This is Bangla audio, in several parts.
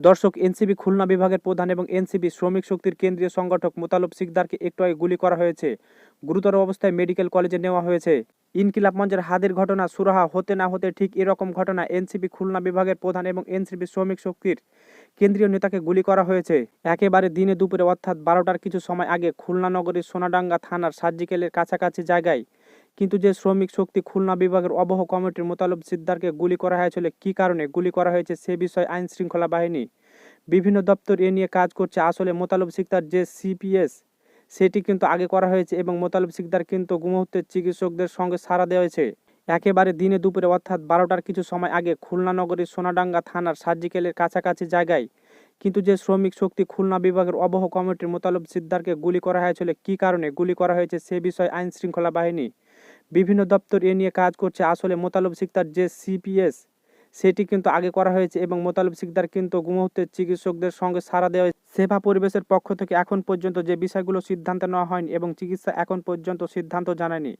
দর্শক, এনসিবি খুলনা বিভাগের প্রধান এবং এনসিবি শ্রমিক শক্তির কেন্দ্রীয় সংগঠক মোতালব সিকদারকে একটু আগে গুলি করা হয়েছে। গুরুতর অবস্থায় মেডিকেল কলেজে নেওয়া হয়েছে। ইনকিলাব মঞ্চের হাদের ঘটনা সুরাহা হতে না হতে ঠিক এরকম ঘটনা এনসিবি খুলনা বিভাগের প্রধান এবং এনসিবি শ্রমিক শক্তির কেন্দ্রীয় নেতাকে গুলি করা হয়েছে। একেবারে দিনে দুপুরে অর্থাৎ বারোটার কিছু সময় আগে খুলনা নগরীর সোনাডাঙ্গা থানার সার্জিক্যালের কাছাকাছি জায়গায় কিন্তু যে শ্রমিক শক্তি খুলনা বিভাগের অবহ কমিটির মোতালব সিদ্দারকে গুলি করা হয়েছিল, কি কারণে গুলি করা হয়েছে সে বিষয়ে আইন শৃঙ্খলা বাহিনী, বিভিন্ন দপ্তর এ নিয়ে কাজ করছে। আসলে মোতালব সিকদার যে সিপিএস, সেটি কিন্তু আগে করা হয়েছে এবং মোতালব সিকদার কিন্তু মুহূর্তে চিকিৎসকদের সঙ্গে সাড়া দেওয়া হয়েছে। একেবারে দিনে দুপুরে অর্থাৎ বারোটার কিছু সময় আগে খুলনা নগরীর সোনাডাঙ্গা থানার সার্জিক্যালের কাছাকাছি জায়গায় কিন্তু যে শ্রমিক শক্তি খুলনা বিভাগের অবহ কমিটির মোতালব সিদ্দারকে গুলি করা হয়েছিল, কী কারণে গুলি করা হয়েছে সে বিষয়ে আইন শৃঙ্খলা বাহিনী বিভিন্ন দপ্তর এ নিয়ে কাজ করছে। আসলে মোতালব সিকদার যে সিপিএস সেটি কিন্তু আগে করা হয়েছে এবং মোতালব সিকদার কিন্তু গুমহত্যের চিকিৎসকদের সঙ্গে সারা দেওয়া সেবা পরিবেশের পক্ষ থেকে এখন পর্যন্ত যে বিষয়গুলো সিদ্ধান্ত নেওয়া হয়নি এবং চিকিৎসা এখন পর্যন্ত সিদ্ধান্ত জানায়নি,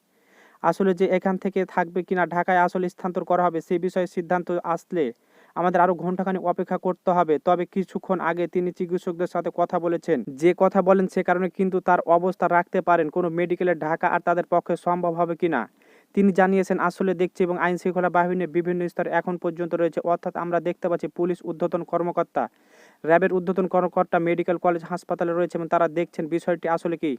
আসলে যে এখান থেকে থাকবে কিনা ঢাকায় আসলে স্থানান্তর করা হবে সেই বিষয়ে সিদ্ধান্ত আসলে আমাদের আরও ঘন্টাখানি অপেক্ষা করতে হবে। তবে কিছুক্ষণ আগে তিনি চিকিৎসকদের সাথে কথা বলেছেন। যে কথা বলেন সে কারণে কিন্তু তার অবস্থা রাখতে পারেন। কোনো মেডিকেলে ঢাকা আর তাদের পক্ষে সম্ভব হবে কিনা? তিনি জানিয়েছেন, আসলে দেখছি এবং আইন শৃঙ্খলা বাহিনীর বিভিন্ন স্তরে এখন পর্যন্ত রয়েছে। অর্থাৎ আমরা দেখতে পাচ্ছি পুলিশ ঊর্ধ্বতন কর্মকর্তা, র্যাবের ঊর্ধ্বতন কর্মকর্তা, মেডিকেল কলেজ, হাসপাতালে রয়েছে এবং তারা দেখছেন বিষয়টি আসলে কি।